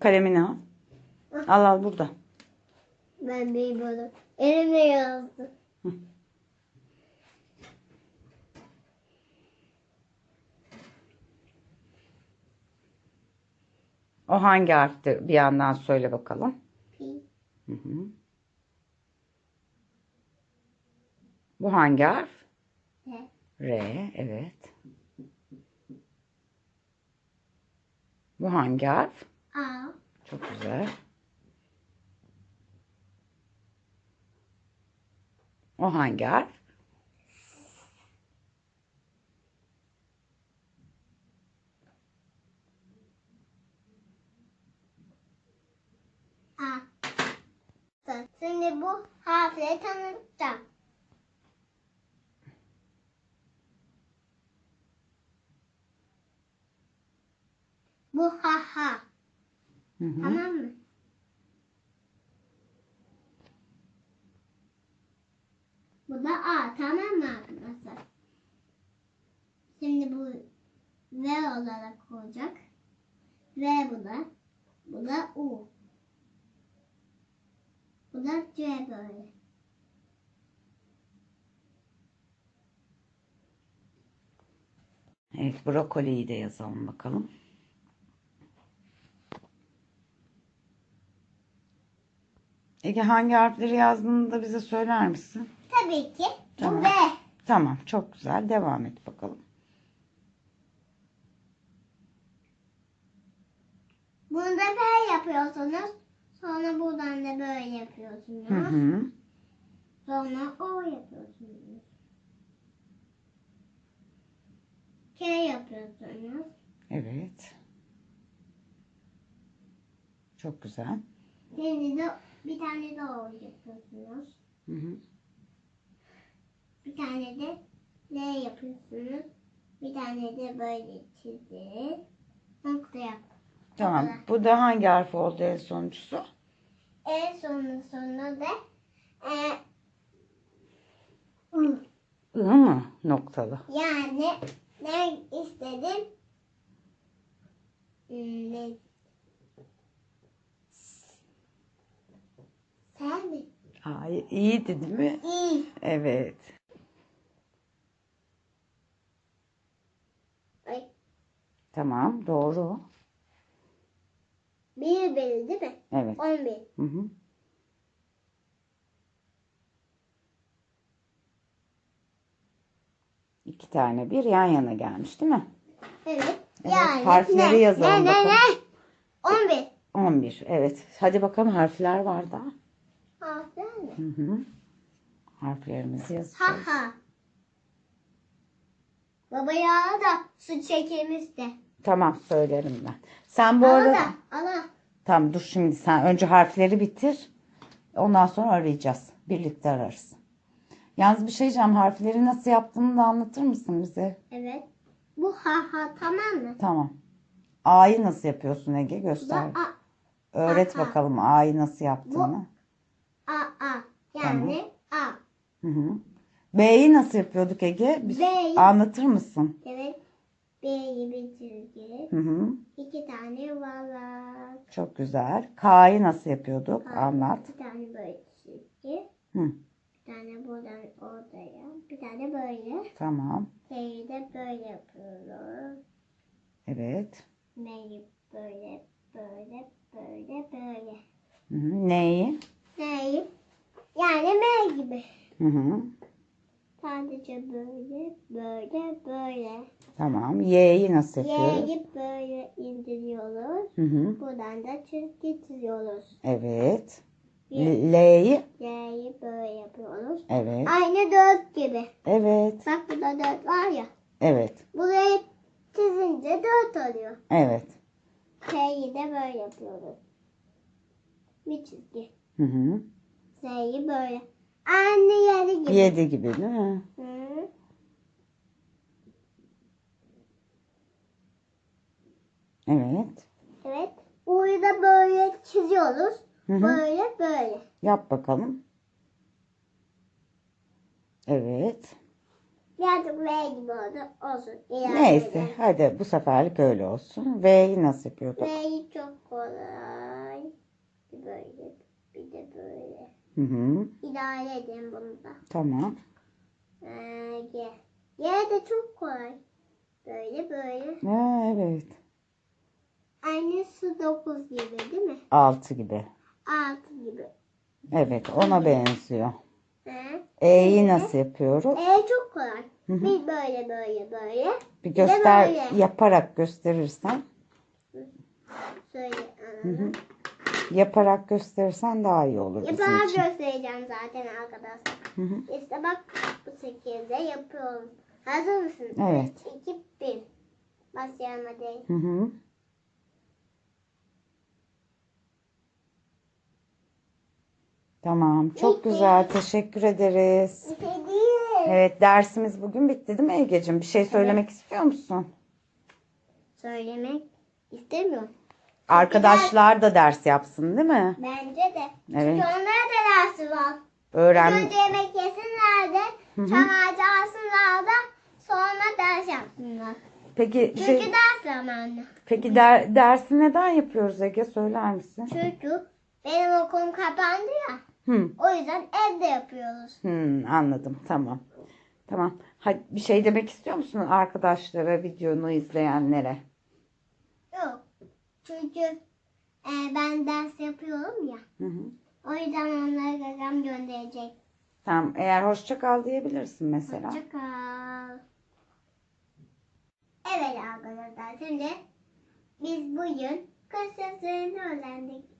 Kalemini al. Al al burada. Ben bilmiyorum. Elimle yazdım. O hangi harfti? Bir yandan söyle bakalım. Pi. Hı hı. Bu hangi harf? T. R. Evet. Bu hangi harf? A. Çok güzel. O hangi harf? A. Şimdi bu harfleri tanıtacağım. Bu ha ha. Hı hı. Tamam mı? Bu da A. Tamam mı arkadaşlar? Şimdi bu V olarak olacak. V bu da. Bu da U. Bu da C böyle. Evet, brokoliyi de yazalım bakalım. Ege hangi harfleri yazdığını da bize söyler misin? Tabii ki Tamam. bu V. Tamam, çok güzel. Devam et bakalım. Bunu da B yapıyorsunuz. Sonra buradan da böyle yapıyorsunuz. Hı hı. Sonra O yapıyorsunuz. K yapıyorsunuz. Evet. Çok güzel. Şimdi de bir tane de O yapıyorsunuz. Hı hı. Bir tane de L yapıyorsunuz. Bir tane de böyle çizip nokta yap. Tamam. kadar. Bu da hangi harf oldu en sonuncusu? En sonun sonunda da e, ı. I mı? Noktalı. yani ne istedim? Hmm, Ne? Sen mi? Ay, iyiydi değil mi? İyi. Evet. Ay, Tamam, doğru. Bir beli değil mi? Evet. On bir. Hı hı. İki tane bir yan yana gelmiş değil mi? Evet. Evet, yani harfleri ne? yazalım ne, ne, bakalım. ne? On bir. 11. Evet. Hadi bakalım harfler var da. Hı hı. Harflerimizi Ha yazacağız. ha. Baba yağı da su çekilmişti. Tamam söylerim ben. Sen bu Ana arada... da ana. Tamam dur şimdi sen önce harfleri bitir. Ondan sonra arayacağız. Birlikte ararız. Yalnız bir şey diyeceğim. Harfleri nasıl yaptığını da anlatır mısın bize? Evet. Bu ha ha tamam mı? Tamam. A'yı nasıl yapıyorsun Ege? Bu da Göster. a Öğret Aha. bakalım A'yı nasıl yaptığını. A a. Yani a. Hı hı. B'yi nasıl yapıyorduk Ege? Bir B'yi- anlatır mısın? Evet. B'yi bir çizgi. Hı hı. İki tane yuvarlak. Çok güzel. K'yı nasıl yapıyorduk? Anlat. Bir tane böyle çizgi. Hı. Bir tane buradan oraya. Bir tane böyle. Tamam. T'yi de böyle yapıyoruz. Evet. M'yi böyle böyle böyle böyle. Hı hı. Neyi? Gibi. Hı hı. Sadece böyle, böyle, böyle. Tamam. Y'yi nasıl yapıyoruz? Y'yi böyle indiriyoruz. Hı hı. Buradan da çizgi çiziyoruz. Evet. L'yi? Y'yi böyle yapıyoruz. Evet. Aynı dört gibi. Evet. Bak burada dört var ya. Evet. Burayı çizince dört oluyor. Evet. T'yi de böyle yapıyoruz. Bir çizgi. Hı hı. Z'yi böyle. Aynı yeri gibi. Yedi gibi değil mi? Hı. Evet. Evet. U'yu da böyle çiziyoruz. Hı hı. Böyle böyle. Yap bakalım. Evet. Birazcık V gibi oldu. Olsun. İleride Neyse hadi bu seferlik öyle olsun. V'yi nasıl yapıyorduk? V'yi çok kolay. Böyle. Bir de böyle. Hı hı. İdare edin bunu da. Tamam. Ee, G. G de çok kolay. Böyle böyle. Ha, evet. Aynı su 9 gibi değil mi? 6 gibi. 6 gibi. Evet ona benziyor. He? E'yi nasıl yapıyoruz? E çok kolay. Hı hı. Bir böyle böyle böyle. Bir göster böyle. yaparak gösterirsen. Söyle Hı hı. Yaparak gösterirsen daha iyi olur Yaparak göstereceğim zaten arkadaşlar. Hı hı. İşte bak bu şekilde yapıyorum. Hazır mısın? Evet. 2, 1. Başlayalım hadi. Hı hı. Tamam. Çok Bitti. güzel. Teşekkür ederiz. Bir şey. Evet dersimiz bugün bitti değil mi Ege'cim? Bir şey söylemek istiyor musun? Söylemek istemiyorum. Arkadaşlar da ders yapsın değil mi? Bence de. Evet. Çünkü onlara da dersi var. Öğren Önce yemek yesinler de, çam ağacı alsınlar da sonra ders yapsınlar. Peki Çünkü şey ders zamanı. peki der, dersi neden yapıyoruz Ege söyler misin? Çünkü benim okulum kapandı ya. Hı. O yüzden evde yapıyoruz. Hı, anladım. Tamam. Tamam. Hadi bir şey demek istiyor musun arkadaşlara, videonu izleyenlere? Çünkü e, ben ders yapıyorum ya. Hı hı. O yüzden onlara gagam gönderecek. Tamam. Eğer hoşça kal diyebilirsin mesela. Hoşça kal. Evet arkadaşlar şimdi biz bugün kız seslerini öğrendik.